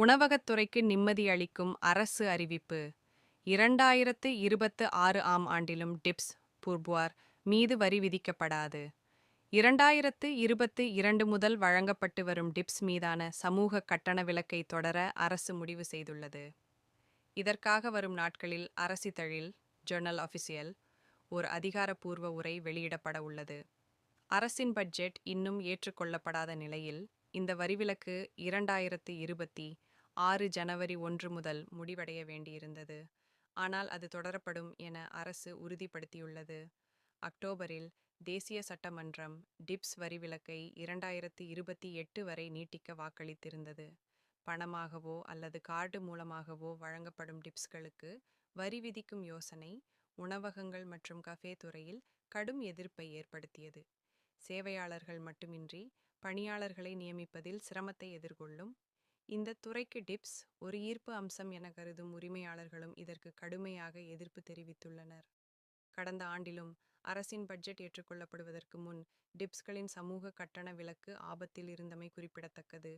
உணவகத்துறைக்கு நிம்மதி அளிக்கும் அரசு அறிவிப்பு. இரண்டாயிரத்து இருபத்து ஆறு ஆம் ஆண்டிலும் டிப்ஸ் பூர்புவார் மீது வரி விதிக்கப்படாது. இரண்டாயிரத்து இருபத்து இரண்டு முதல் வழங்கப்பட்டு வரும் டிப்ஸ் மீதான சமூக கட்டண விலக்கை தொடர அரசு முடிவு செய்துள்ளது. இதற்காக வரும் நாட்களில் அரசிதழில் ஜர்னல் ஆஃபிசியல் ஒரு அதிகாரப்பூர்வ உரை வெளியிடப்பட உள்ளது. அரசின் பட்ஜெட் இன்னும் ஏற்றுக்கொள்ளப்படாத நிலையில் இந்த வரிவிலக்கு இரண்டாயிரத்து இருபத்தி ஆறு ஜனவரி ஒன்று முதல் முடிவடைய வேண்டியிருந்தது. ஆனால் அது தொடரப்படும் என அரசு உறுதிப்படுத்தியுள்ளது. அக்டோபரில் தேசிய சட்டமன்றம் டிப்ஸ் வரிவிலக்கை இரண்டாயிரத்தி இருபத்தி எட்டு வரை நீட்டிக்க வாக்களித்திருந்தது. பணமாகவோ அல்லது கார்டு மூலமாகவோ வழங்கப்படும் டிப்ஸ்களுக்கு வரி விதிக்கும் யோசனை உணவகங்கள் மற்றும் கஃபே துறையில் கடும் எதிர்ப்பை ஏற்படுத்தியது. சேவையாளர்கள் மட்டுமின்றி பணியாளர்களை நியமிப்பதில் சிரமத்தை எதிர்கொள்ளும் இந்த துறைக்கு டிப்ஸ் ஒரு ஈர்ப்பு அம்சம் என கருதும் உரிமையாளர்களும் இதற்கு கடுமையாக எதிர்ப்பு தெரிவித்துள்ளனர். கடந்த ஆண்டிலும் அரசின் பட்ஜெட் ஏற்றுக்கொள்ளப்படுவதற்கு முன் டிப்ஸ்களின் சமூக கட்டண விலக்கு ஆபத்தில் இருந்தமை குறிப்பிடத்தக்கது.